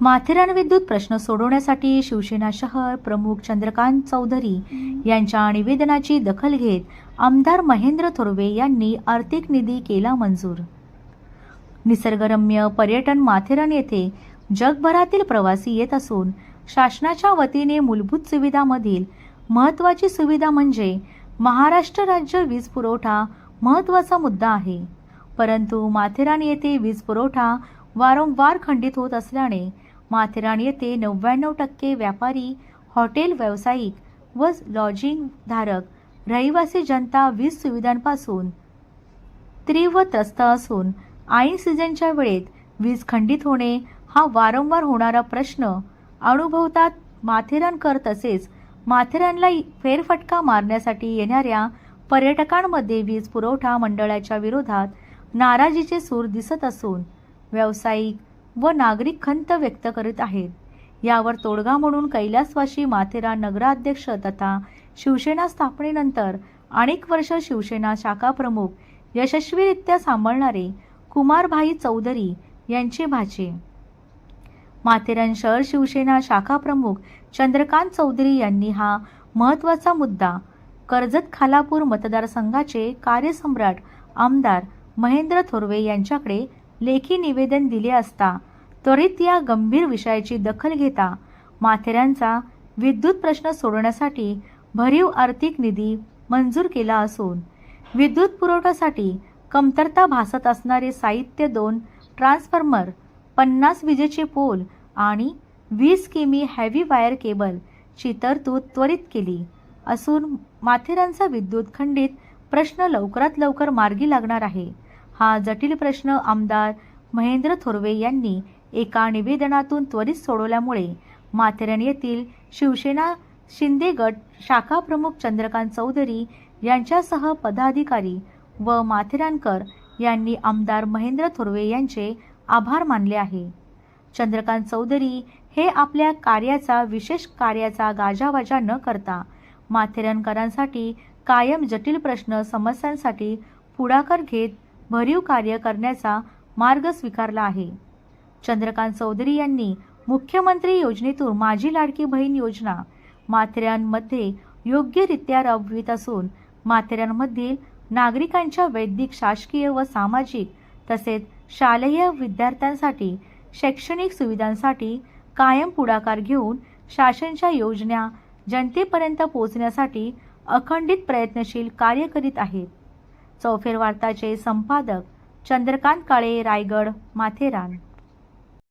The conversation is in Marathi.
माथेरान विद्युत प्रश्न सोडवण्यासाठी शिवसेना शहर प्रमुख चंद्रकांत चौधरी यांच्या निवेदनाची दखल घेत आमदार महेंद्र थोरवे यांनी आर्थिक निधी केला मंजूर. निसर्गरम्य पर्यटन माथेरान येथे जगभरातील प्रवासी येत असून शासनाच्या वतीने मूलभूत सुविधामधील महत्त्वाची सुविधा म्हणजे महाराष्ट्र राज्य वीज पुरवठा महत्त्वाचा मुद्दा आहे. परंतु माथेरान येथे वीज पुरवठा वारंवार खंडित होत असल्याने माथेरान येथे नव्याण्णव टक्के व्यापारी हॉटेल व्यावसायिक व लॉजिंग धारक रहिवासी जनता वीज सुविधांपासून तीव्र त्रस्त असून ऐन सीझनच्या वेळेत वीज खंडित होणे हा वारंवार होणारा प्रश्न अनुभवतात माथेरानकर तसेच माथेरानला फेरफटका मारण्यासाठी येणाऱ्या पर्यटकांमध्ये वीज पुरवठा मंडळाच्या विरोधात नाराजीचे सूर दिसत असून व्यावसायिक व नागरिक खंत व्यक्त करीत आहेत. यावर तोडगा म्हणून कैलासवाशी माथेरान नगराध्यक्ष तथा शिवसेना स्थापनेनंतर अनेक वर्ष शिवसेना शाखा प्रमुख यशस्वीरित्या सांभाळणारे कुमारभाई चौधरी यांचे भाचे. माथेरान शहर शिवसेना शाखा प्रमुख चंद्रकांत चौधरी यांनी हा महत्त्वाचा मुद्दा कर्जत खालापूर मतदारसंघाचे कार्यसम्राट आमदार महेंद्र थोरवे यांच्याकडे लेखी निवेदन दिले असता त्वरित या गंभीर विषयाची दखल घेता माथेरांचा विद्युत प्रश्न सोडवण्यासाठी भरीव आर्थिक निधी मंजूर केला असून विद्युत पुरवठ्यासाठी कमतरता भासत असणारे साहित्य दोन ट्रान्सफॉर्मर पन्नास विजेचे पोल आणि वीस किमी हॅवी वायर केबलची तरतूद त्वरित केली. असून माथेरानचा विद्युत खंडित प्रश्न लवकरात लवकर मार्गी लागणार आहे. हा जटिल प्रश्न आमदार महेंद्र थोरवे यांनी एका निवेदनातून त्वरित सोडवल्यामुळे माथेरान येथील शिवसेना शिंदे गट शाखा प्रमुख चंद्रकांत चौधरी यांच्यासह पदाधिकारी व माथेरानकर यांनी आमदार महेंद्र थोरवे यांचे आभार मानले आहे. चंद्रकांत चौधरी हे आपल्या कार्याचा विशेष कार्याचा गाजावाजा न करता माथेरानकरांसाठी कायम जटिल प्रश्न समस्यांसाठी पुढाकार घेत भरीव कार्य करण्याचा मार्ग स्वीकारला आहे. चंद्रकांत चौधरी यांनी मुख्यमंत्री योजनेतून माझी लाडकी बहीण योजना माथेऱ्यांमध्ये योग्यरित्या राबवित असून माथेऱ्यांमधील नागरिकांच्या वैदिक शासकीय व सामाजिक तसेच शालेय विद्यार्थ्यांसाठी शैक्षणिक सुविधांसाठी कायम पुढाकार घेऊन शासनच्या योजना जनतेपर्यंत पोहोचण्यासाठी अखंडित प्रयत्नशील कार्य करीत आहेत. चौफेर वार्ताचे संपादक चंद्रकांत काळे रायगड माथेरान.